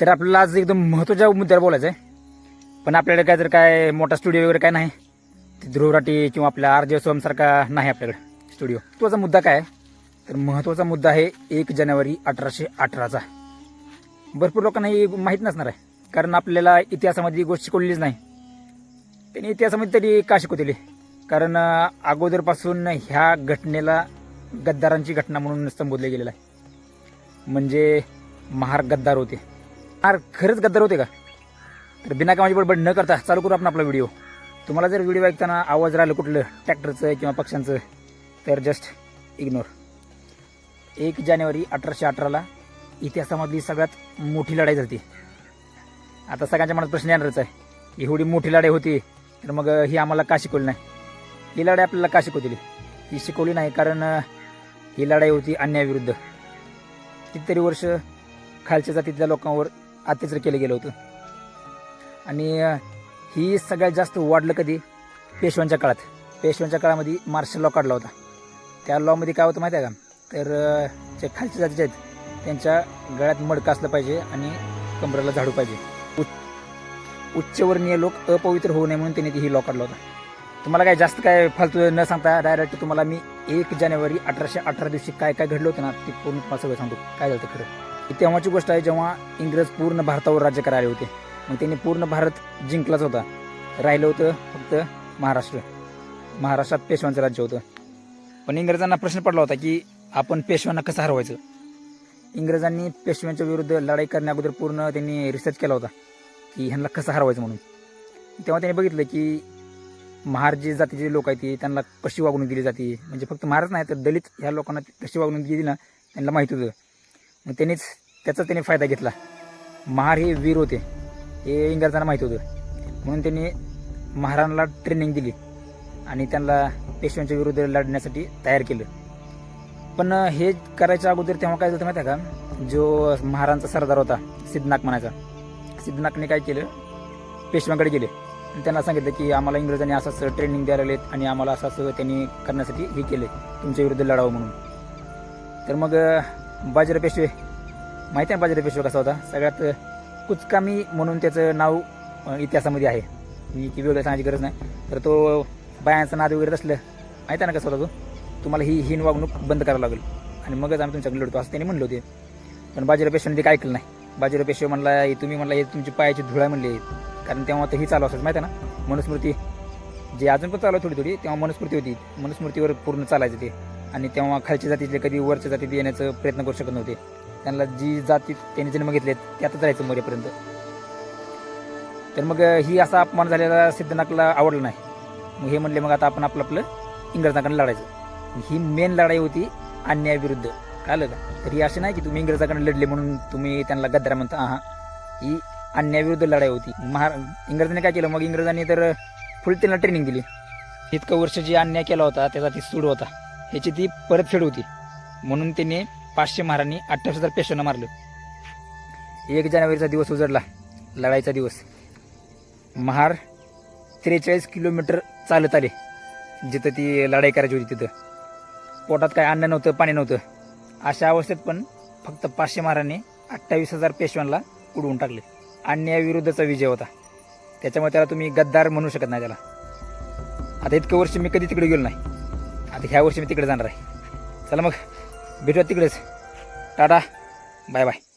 तर आपल्याला आज एकदम महत्त्वाच्या मुद्द्यावर बोलायचं आहे. पण आपल्याकडे काय तर काय मोठा स्टुडिओ वगैरे काय नाही. ते ध्रुवराटी किंवा आपल्या आर जे सारखा नाही आपल्याकडे स्टुडिओ तोचा मुद्दा काय तर महत्त्वाचा मुद्दा आहे एक जानेवारी अठराशे अठराचा. भरपूर लोकांना हे माहीत नसणार आहे. कारण आपल्याला इतिहासामध्ये ही गोष्ट शिकवलेलीच नाही. त्यांनी इतिहासामध्ये तरी का शिकवलेली कारण अगोदरपासून ह्या घटनेला गद्दारांची घटना म्हणून संबोधले गेलेलं आहे. म्हणजे महार गद्दार होते. अरे खरंच गद्दार होते का? तर बिना कामाची बडबड न करता चालू करू आपण आपला व्हिडिओ तुम्हाला जर व्हिडिओ ऐकताना आवाज राहिलं कुठलं ट्रॅक्टरचं किंवा पक्ष्यांचं तर जस्ट इग्नोर एक जानेवारी अठराशे अठराला इतिहासामधली सगळ्यात मोठी लढाई झाली आता सगळ्यांच्या मनात प्रश्न येणारच आहे. एवढी मोठी लढाई होती तर मग ही आम्हाला का शिकवली नाही? ही लढाई आपल्याला का शिकवली ही शिकवली नाही कारण ही लढाई होती अन्यायाविरुद्ध. कितीतरी वर्ष खालच्या जातीतल्या लोकांवर अत्याचार केलं गेलं होतं. आणि ही सगळ्यात जास्त वाढलं कधी? पेशव्यांच्या काळात. पेशव्यांच्या काळामध्ये मार्शल लॉ काढला होता. त्या लॉमध्ये काय होतं माहिती आहे का? तर जे खालच्या जातीचे आहेत त्यांच्या गळ्यात मडकं असलं पाहिजे आणि कमरेला झाडू पाहिजे. उच्च- उच्चवर्णीय लोक अपवित्र होऊ नये म्हणून त्यांनी ही लॉ काढला होता. तुम्हाला काय जास्त काय फालतू न सांगता डायरेक्ट तुम्हाला मी एक जानेवारी अठराशे अठरा दिवशी काय काय घडलं होतं ना ते पूर्ण तुम्हाला सगळं सांगतो. काय झालं होतं खरं? ही तेव्हाची गोष्ट आहे जेव्हा इंग्रज पूर्ण भारतावर राज्य करायला होते. मग त्यांनी पूर्ण भारत जिंकलाच होता. राहिलं होतं फक्त महाराष्ट्र. महाराष्ट्रात पेशव्यांचं राज्य होतं. पण इंग्रजांना प्रश्न पडला होता की आपण पेशव्यांना कसं हरवायचं? इंग्रजांनी पेशव्यांच्या विरुद्ध लढाई करण्या अगोदर पूर्ण त्यांनी रिसर्च केला होता की ह्यांना कसं हरवायचं म्हणून. तेव्हा त्यांनी बघितलं की महार जे जातीचे लोक आहेत ते त्यांना कशी वागणूक दिली जाते? म्हणजे फक्त महाराज नाही तर दलित ह्या लोकांना कशी वागणूक दिली ना त्यांना माहीत होतं. मग त्यांनीच त्याचा त्यांनी फायदा घेतला. महार हे वीर होते. हे इंग्रजांना माहीत होतं. म्हणून त्यांनी महारांना ट्रेनिंग दिली आणि त्यांना पेशव्यांच्या विरुद्ध लढण्यासाठी तयार केलं. पण हे करायच्या अगोदर तेव्हा काय झालं माहिती आहे का? जो महारांचा सरदार होता सिद्धनाक म्हणायचा. सिद्धनाकने काय केलं? पेशव्यांकडे गेले. आणि त्यांना सांगितलं की आम्हाला इंग्रजांनी असं असं ट्रेनिंग द्यायला लागलेत आणि आम्हाला असं असं त्यांनी करण्यासाठी हे केले तुमच्या विरुद्ध लढावं म्हणून. तर मग बाजीराव पेशवे माहिती आहे ना बाजीराव पेशवे कसा होता? सगळ्यात कुचकामी म्हणून त्याचं नाव इतिहासामध्ये आहे. मी की वेगळं सांगायची गरज नाही. तर तो बायांचं नाद वगैरे असलं माहिती आहे ना कसं होता तो? तुम्हाला ही हीन वागणूक बंद करावं लागेल. आणि मगच आम्ही तुमच्याकडे लढतो असं त्यांनी म्हणलं होते. पण बाजीराव पेशव्यांनी ते काय ऐकलं नाही. बाजीराव पेशवे म्हणला "हे तुम्ही म्हणला हे तुमची पायाची धुळा म्हणली कारण तेव्हा तर ही चालू असायचं माहिती आहे ना? मनुस्मृती जे अजून पण चालू थोडी थोडी तेव्हा मनुस्मृती होती. मनुस्मृतीवर पूर्ण चालायचं ते. आणि तेव्हा खालच्या जातीतले कधी वरच्या जातीत येण्याचा प्रयत्न करू शकत नव्हते. त्यांना जी जाती त्यांनी जन्म घेतले त्यातच राहायचं मरेपर्यंत. तर मग ही असा अपमान झालेला सिद्धनाकला आवडला नाही. मग हे म्हणले मग आता आपण आपलं आपलं इंग्रजांकडे लढायचं. ही मेन लढाई होती अन्यायाविरुद्ध कळलं का? तर ही अशी नाही की तुम्ही इंग्रजांकडे लढले म्हणून तुम्ही त्यांना गद्दार म्हणता हा ही अन्यायाविरुद्ध लढाई होती. महार इंग्रजांनी काय केलं? मग इंग्रजांनी तर फुल त्यांना ट्रेनिंग दिली. इतकं वर्ष जे अन्याय केला होता त्याचा ती सूड होता. ह्याची ती परतफेड होती. म्हणून त्यांनी पाचशे महारांनी अठ्ठावीस हजार पेशवांना मारलं. एक जानेवारीचा दिवस उजडला. लढाईचा दिवस. महार त्रेचाळीस किलोमीटर चालत आले. जिथं ती लढाई करायची होती तिथं. पोटात काय अन्न नव्हतं पाणी नव्हतं. अशा अवस्थेत पण फक्त पाचशे महारांनी अठ्ठावीस हजार पेशव्यांना उडवून टाकले. अन्यायाविरुद्धचा विजय होता. त्याच्यामुळे त्याला तुम्ही गद्दार म्हणू शकत नाही त्याला. आता इतकं वर्ष मी कधी तिकडे गेलो नाही. आता ह्या वर्षी मी तिकडे जाणार आहे. चला मग. भेटूया तिकडेच. टाटा. Bye bye.